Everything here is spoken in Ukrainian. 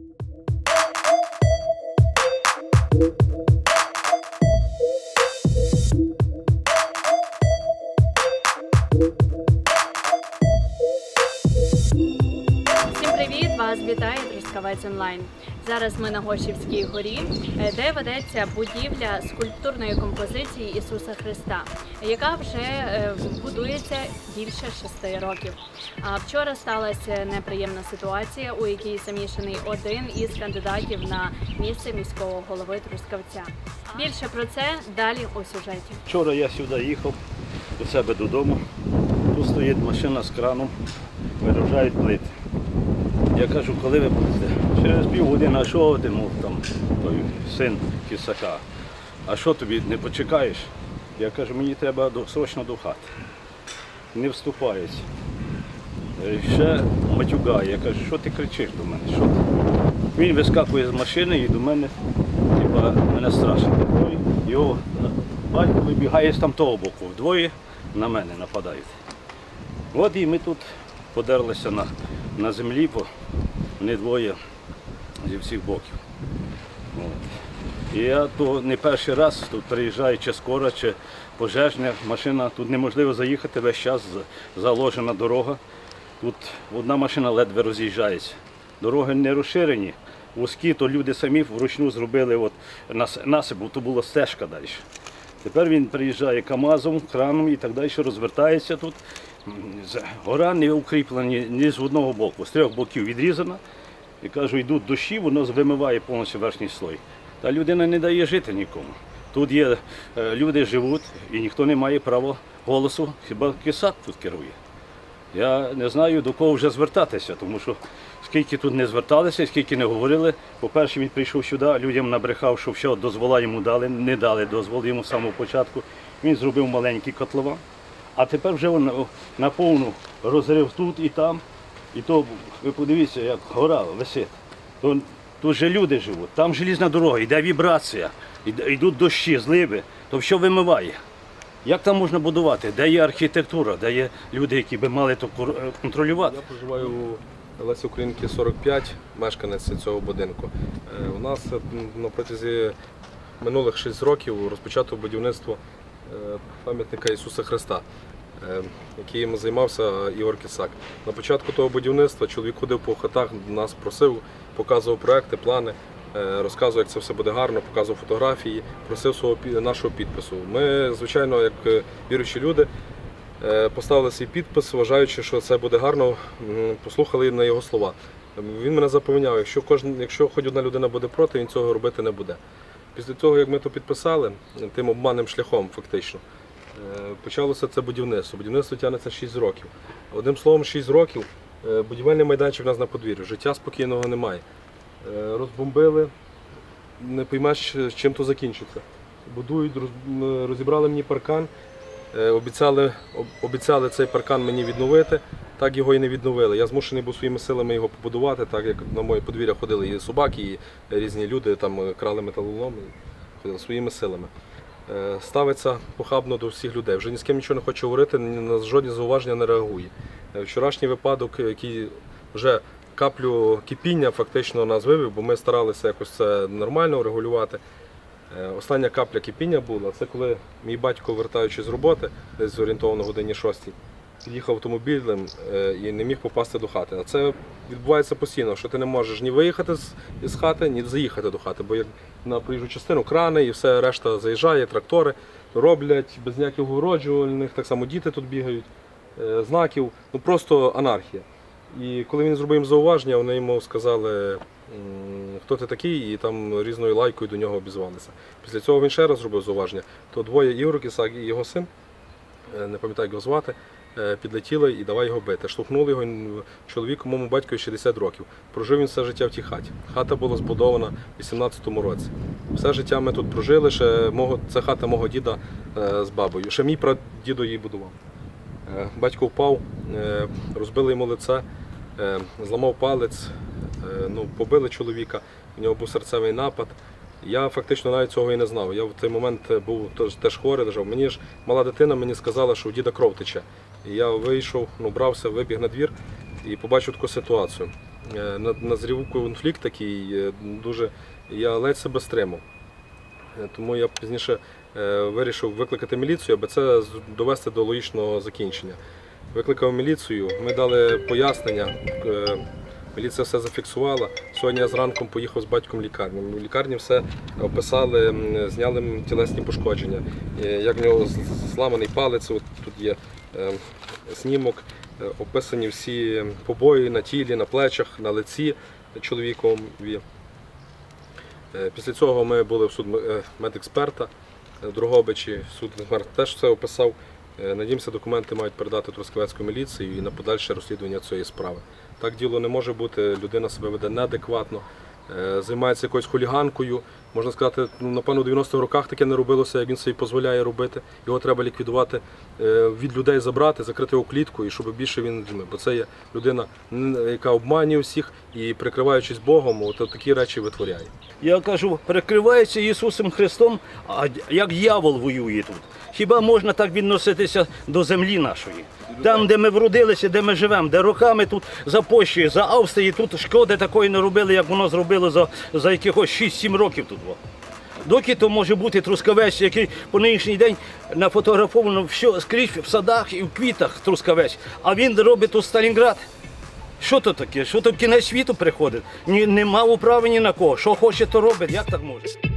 Thank you. Вас вітає Трускавець онлайн. Зараз ми на Гошівській горі, е, де ведеться будівля скульптурної композиції Ісуса Христа, яка вже е, будується більше шести років. А вчора сталася неприємна ситуація, у якій замішаний один із кандидатів на місце міського голови Трускавця. Більше про це далі у сюжеті. Вчора я сюди їхав до себе додому. Тут стоїть машина з краном, вигружають плити. Я кажу, коли ви будете? Через півгодини, а що ти, мов там той син кисака. А що тобі не почекаєш? Я кажу, мені треба срочно до хати. Не вступається. Е, Ще матюгає. Я кажу, що ти кричиш до мене? Що ти? Він вискакує з машини і до мене, типа, мене страшно. Його батько вибігає з там того боку. Вдвоє на мене нападають. От і ми тут подерлися на, на землі, бо вони двоє зі всіх боків. От. І я то не перший раз тут приїжджаю чи скоро, чи пожежна машина. Тут неможливо заїхати весь час заложена дорога. Тут одна машина ледве роз'їжджається. Дороги не розширені, вузькі, то люди самі вручну зробили от насип, то була стежка далі. Тепер він приїжджає КАМАЗом, краном і так далі, розвертається тут. Гора не укріплена ні з одного боку, з трьох боків відрізана. І кажу, йдуть дощі, воно вимиває повністю верхній слой. Та людина не дає жити нікому. Тут є е, люди живуть і ніхто не має права голосу, хіба кисак тут керує. Я не знаю до кого вже звертатися, тому що скільки тут не зверталися, скільки не говорили. По-перше, він прийшов сюди, людям набрехав, що все, дозвола йому дали, не дали дозвол йому з самого початку. Він зробив маленький котлован. А тепер вже він наповну розрив тут і там. І то ви подивіться, як гора висить. Тут же люди живуть, там желізна дорога, йде вібрація, йдуть дощі, зливи, то все вимиває. Як там можна будувати? Де є архітектура, де є люди, які би мали то е, контролювати? Я проживаю у Лесі Українки 45, мешканець цього будинку. Е, У нас е, на протязі минулих 6 років розпочато будівництво пам'ятника Ісуса Христа, яким займався Ігор Кисак. На початку того будівництва чоловік ходив по хатах, нас просив, показував проекти, плани. е, Розказував, як це все буде гарно, показував фотографії, просив свого нашого підпису. Ми, звичайно, як е, віруючі люди, Е, поставили свій підпис, вважаючи, що це буде гарно, послухали на його слова. Він мене запевняв, якщо кожен, якщо хоч одна людина буде проти, він цього робити не буде. Після того, як ми то підписали, тим обманним шляхом, фактично, е, почалося це будівництво. Будівництво тягнеться 6 років. Одним словом, 6 років е, будівельний майданчик у нас на подвір'ї. Життя спокійного немає. Е, Розбомбили, не поймеш, чим то закінчиться. Будують, розібрали мені паркан. Е, Обіцяли, обіцяли цей паркан мені відновити, так його і не відновили. Я змушений був своїми силами його побудувати, так як на моє подвір'я ходили і собаки, і різні люди, там е, крали металолом, ходили своїми силами. Е, Ставиться похабно до всіх людей. Вже ні з ким нічого не хоче говорити, на жодні зауваження не реагує. Е, Вчорашній випадок, який вже каплю кипіння фактично нас вивів, бо ми старалися якось це нормально регулювати. Е, Остання капля кипіння була, це коли мій батько, вертаючись з роботи, десь зорієнтовно годині 6, під'їхав автомобілем е, і не міг попасти до хати. А це відбувається постійно, що ти не можеш ні виїхати з, хати, ні заїхати до хати, бо на проїжджу частину крани і все решта заїжджає, трактори роблять без ніяких огороджувальних, так само діти тут бігають, е, знаків, ну просто анархія. І коли він зробив їм зауваження, вони йому сказали, хто ти такий, і там різною лайкою до нього обізвалися. Після цього він ще раз зробив зауваження. То двоє Ігор Кисак і його син, не пам'ятаю як його звати, е, підлетіли і давай його бити. Штовхнули його чоловіку, моєму батькові 60 років. Прожив він все життя в тій хаті. Хата була збудована в 18-му році. Все життя ми тут прожили. Ще мого, це хата мого діда е, з бабою. Ще мій прадідо її будував. Е, Батько впав, е, розбили йому лице, е, зламав палець, е, ну, побили чоловіка, у нього був серцевий напад. Я фактично навіть цього і не знав. Я в той момент був теж, хворий, лежав. Мені ж мала дитина мені сказала, що у діда кров тече. І я вийшов, ну, брався, вибіг на двір і побачив таку ситуацію. е, на- назрів конфлікт такий е, дуже. Я ледь себе стримав. Е, Тому я пізніше е, вирішив викликати міліцію, аби це довести до логічного закінчення. Викликав міліцію, ми дали пояснення. Е, Міліція все зафіксувала. Сьогодні я зранку поїхав з батьком в лікарню. В лікарні все описали, зняли тілесні пошкодження. Е, Як в нього зламаний палець, от тут є е, снімок, е, описані всі побої на тілі, на плечах, на лиці чоловікові. Е, Після цього ми були в суд е, медексперта е, в Дрогобичі. Суд теж все описав. Е, Надіємося, документи мають передати Трускавецьку міліцію і на подальше розслідування цієї справи. Так діло не може бути. Людина себе веде неадекватно, е, займається якоюсь хуліганкою. Можна сказати, ну, напевно, у 90-х роках таке не робилося, як він собі дозволяє робити. Його треба ліквідувати, е, від людей забрати, закрити його клітку, і щоб більше він. Бо це є людина, яка обманює всіх і прикриваючись Богом, от такі речі витворяє. Я кажу, перекривається Ісусом Христом, а як дьявол воює тут. Хіба можна так відноситися до землі нашої? Там, де ми вродилися, де ми живемо, де роками тут за Польщею, за Австрією, тут шкоди такої не робили, як воно зробило за, за якихось 6-7 років тут. Во. Доки то може бути трускавець, який по нинішній день нафотографовано все скрізь в садах і в квітах трускавець, а він робить тут Сталінград. Що то таке? Що то кінець світу приходить? Ні, нема управи ні на кого. Що хоче, то робить. Як так може?